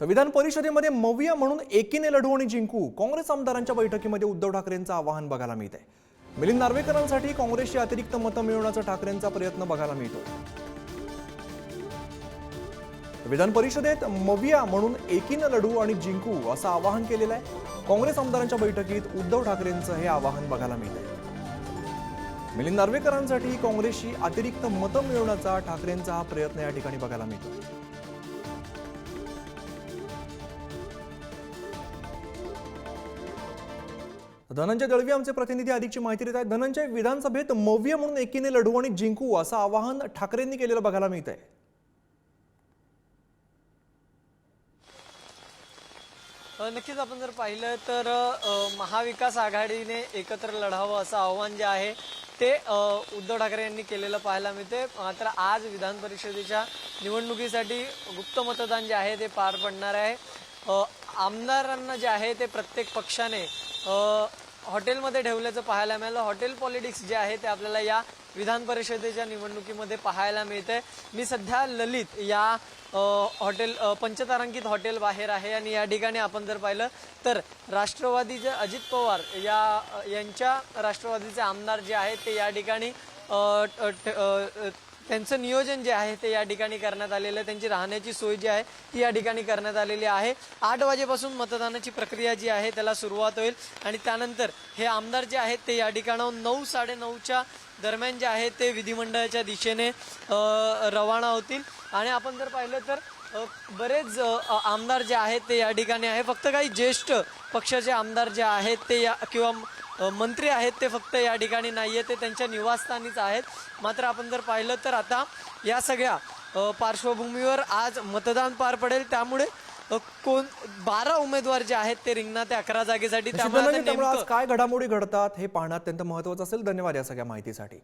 तर विधान परिषदेमध्ये मविया म्हणून एकीने लढू आणि जिंकू काँग्रेस आमदारांच्या बैठकीमध्ये उद्धव ठाकरेंचं आवाहन बघायला मिळतंय. मिलिंद नार्वेकरांसाठी काँग्रेसची अतिरिक्त मतं मिळवण्याचा ठाकरेंचा प्रयत्न बघायला मिळतो विधान परिषदेत मविया म्हणून एकीनं लढू आणि जिंकू असं आवाहन केलेलं आहे काँग्रेस आमदारांच्या बैठकीत उद्धव ठाकरेंचं हे आवाहन बघायला मिळतंय. मिलिंद नार्वेकरांसाठी काँग्रेसची अतिरिक्त मतं मिळवण्याचा ठाकरेंचा हा प्रयत्न या ठिकाणी बघायला मिळतो धनंजय दळवी आमचे प्रतिनिधी अधिकची माहिती देत आहेत. धनंजय विधानसभेत मव्य म्हणून एकीने लढू आणि जिंकू असं आवाहन ठाकरेंनी केलेलं बघायला मिळत आहे नक्कीच आपण जर पाहिलं तर महाविकास आघाडीने एकत्र लढावं असं आव्हान जे आहे ते उद्धव ठाकरे यांनी केलेलं पाहायला मिळते मात्र आज विधान परिषदेच्या निवडणुकीसाठी गुप्त मतदान जे आहे ते पार पडणार आहे. आमदारांना जे आहे ते प्रत्येक पक्षाने हॉटेलमध्ये ठेवल्याचं पाहायला मिळालं. हॉटेल पॉलिटिक्स जे आहे ते आपल्याला या विधान परिषदेच्या निवडणुकीमध्ये पाहायला मिळते मी सध्या ललित या हॉटेल पंचतारांकित हॉटेल बाहेर आहे आणि या ठिकाणी आपण जर पाहिलं तर राष्ट्रवादीचे अजित पवार या यांच्या राष्ट्रवादीचे आमदार जे आहेत ते या ठिकाणी त्यांचं नियोजन जे आहे ते या ठिकाणी करण्यात आलेलं आहे. त्यांची राहण्याची सोय जी आहे ती या ठिकाणी करण्यात आलेली आहे. आठ वाजेपासून मतदानाची प्रक्रिया जी आहे त्याला सुरुवात होईल. आणि त्यानंतर हे आमदार जे आहेत ते या ठिकाणाहून नऊ साडेनऊच्या दरम्यान जे आहे ते विधिमंडळाच्या दिशेने रवाना होतील. आणि आपण जर पाहिलं तर बरेच आमदार जे आहेत ते या ठिकाणी आहे फक्त काही ज्येष्ठ पक्षाचे आमदार जे आहेत ते या किंवा मंत्री आहेत ते फक्त या ठिकाणी नाहीये. ते त्यांच्या निवासस्थानीच आहेत. मात्र आपण जर पाहिलं तर आता या सगळ्या पार्श्वभूमीवर आज मतदान पार पडेल. त्यामुळे कोण बारा उमेदवार जे आहेत ते रिंगणात आहे अकरा जागेसाठी. त्यामुळे काय घडामोडी घडतात हे पाहणं अत्यंत महत्वाचं असेल. धन्यवाद या सगळ्या माहितीसाठी.